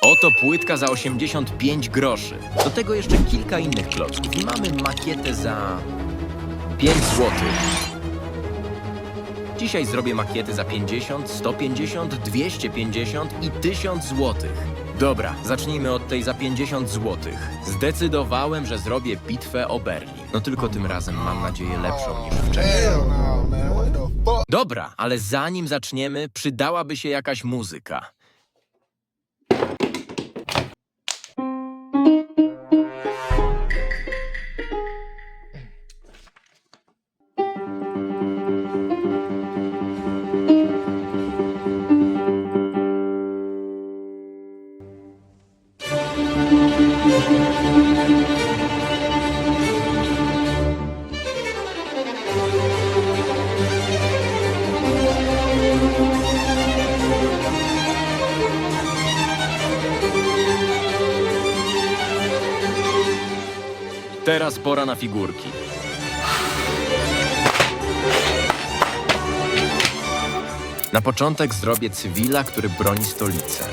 Oto płytka za 85 groszy. Do tego jeszcze kilka innych klocków. I mamy makietę za 5 zł. Dzisiaj zrobię makiety za 50, 150, 250 i 1000 zł. Dobra, zacznijmy od tej za 50 zł. Zdecydowałem, że zrobię bitwę o Berlin. No tylko tym razem mam nadzieję lepszą niż wcześniej. Hell no, man. What the fuck? Dobra, ale zanim zaczniemy, przydałaby się jakaś muzyka. Teraz pora na figurki. Na początek zrobię cywila, który broni stolicę.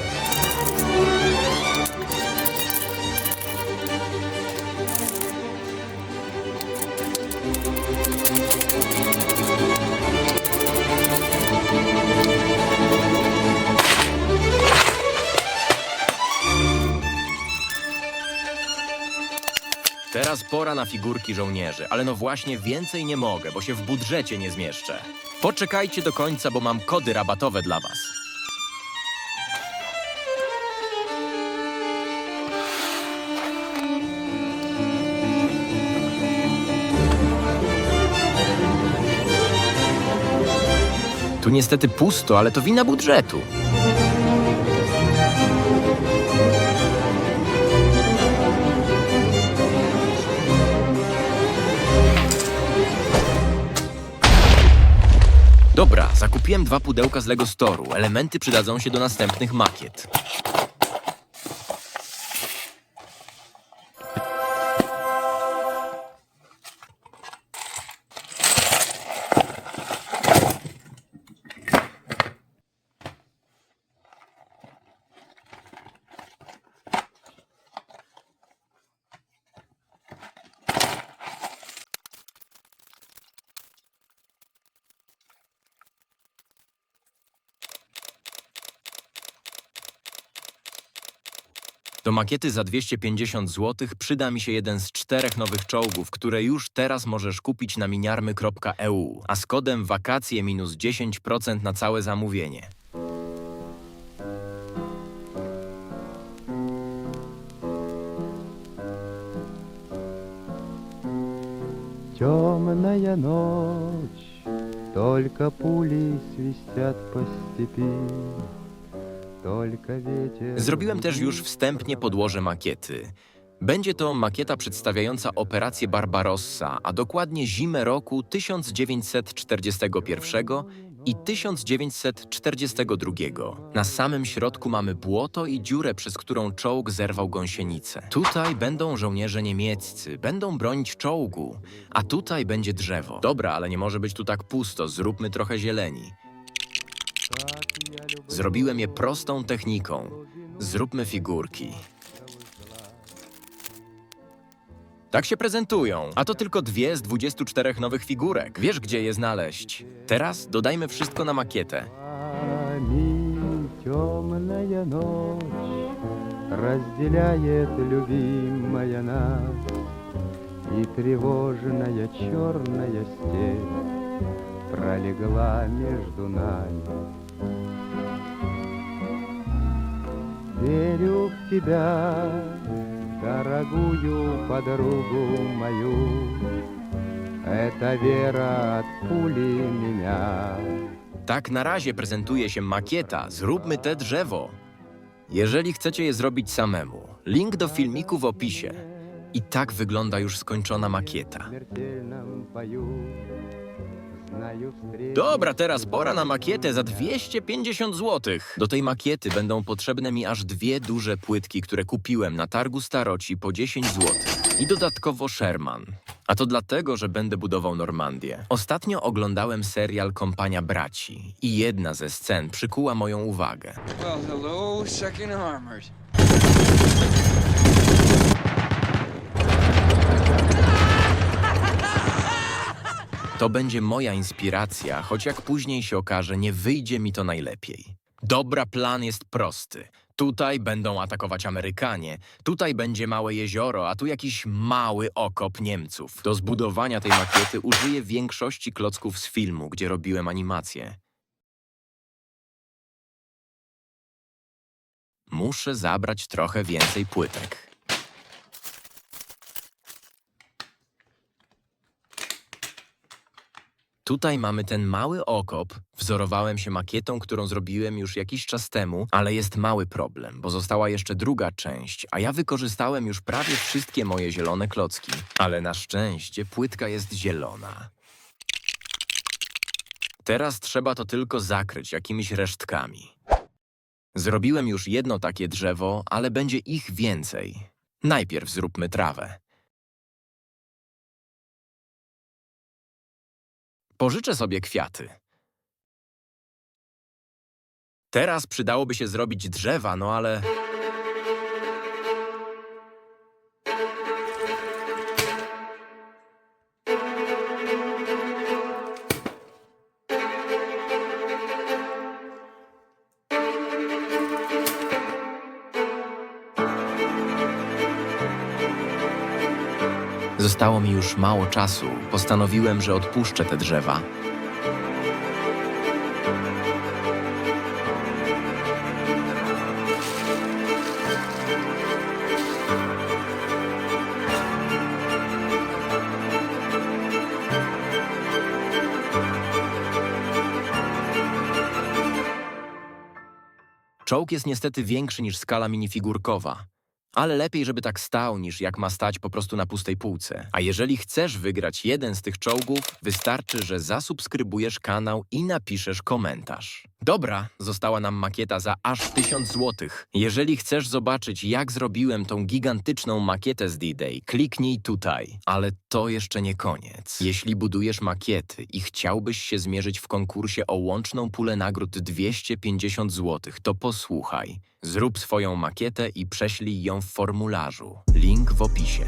Teraz pora na figurki żołnierzy, ale no właśnie więcej nie mogę, bo się w budżecie nie zmieszczę. Poczekajcie do końca, bo mam kody rabatowe dla was. Tu niestety pusto, ale to wina budżetu. Dobra, zakupiłem dwa pudełka z Lego Storu. Elementy przydadzą się do następnych makiet. Do makiety za 250 zł przyda mi się jeden z czterech nowych czołgów, które już teraz możesz kupić na miniarmy.eu, a z kodem wakacje minus 10% na całe zamówienie. Темная ночь, только пули свистят по степи, только ветер... Zrobiłem też już wstępnie podłoże makiety. Będzie to makieta przedstawiająca operację Barbarossa, a dokładnie zimę roku 1941 i 1942. Na samym środku mamy błoto i dziurę, przez którą czołg zerwał gąsienicę. Tutaj będą żołnierze niemieccy, będą bronić czołgu, a tutaj będzie drzewo. Dobra, ale nie może być tu tak pusto, zróbmy trochę zieleni. Zrobiłem je prostą techniką. Zróbmy figurki. Tak się prezentują, a to tylko dwie z 24 nowych figurek. Wiesz, gdzie je znaleźć. Teraz dodajmy wszystko na makietę. Вами темная ночь разделяет любимая нас И тревожная черная степь пролегла между нами Верю в тебя, дорогую подругу мою Эта вера от пули меня Tak na razie prezentuje się makieta. Zróbmy te drzewo. Jeżeli chcecie je zrobić samemu, link do filmiku w opisie. I tak wygląda już skończona makieta. Dobra, teraz pora na makietę za 250 zł. Do tej makiety będą potrzebne mi aż dwie duże płytki, które kupiłem na targu staroci po 10 zł. I dodatkowo Sherman. A to dlatego, że będę budował Normandię. Ostatnio oglądałem serial Kompania Braci i jedna ze scen przykuła moją uwagę. Well, hello, second armored. To będzie moja inspiracja, choć jak później się okaże, nie wyjdzie mi to najlepiej. Dobra, plan jest prosty. Tutaj będą atakować Amerykanie, tutaj będzie małe jezioro, a tu jakiś mały okop Niemców. Do zbudowania tej makiety użyję większości klocków z filmu, gdzie robiłem animację. Muszę zabrać trochę więcej płytek. Tutaj mamy ten mały okop. Wzorowałem się makietą, którą zrobiłem już jakiś czas temu, ale jest mały problem, bo została jeszcze druga część, a ja wykorzystałem już prawie wszystkie moje zielone klocki. Ale na szczęście płytka jest zielona. Teraz trzeba to tylko zakryć jakimiś resztkami. Zrobiłem już jedno takie drzewo, ale będzie ich więcej. Najpierw zróbmy trawę. Pożyczę sobie kwiaty. Teraz przydałoby się zrobić drzewa, no ale. Zostało mi już mało czasu. Postanowiłem, że odpuszczę te drzewa. Czołg jest niestety większy niż skala minifigurkowa. Ale lepiej, żeby tak stał, niż jak ma stać po prostu na pustej półce. A jeżeli chcesz wygrać jeden z tych czołgów, wystarczy, że zasubskrybujesz kanał i napiszesz komentarz. Dobra, została nam makieta za aż 1000 złotych. Jeżeli chcesz zobaczyć, jak zrobiłem tą gigantyczną makietę z D-Day, kliknij tutaj. Ale to jeszcze nie koniec. Jeśli budujesz makiety i chciałbyś się zmierzyć w konkursie o łączną pulę nagród 250 złotych, to posłuchaj. Zrób swoją makietę i prześlij ją w formularzu. Link w opisie.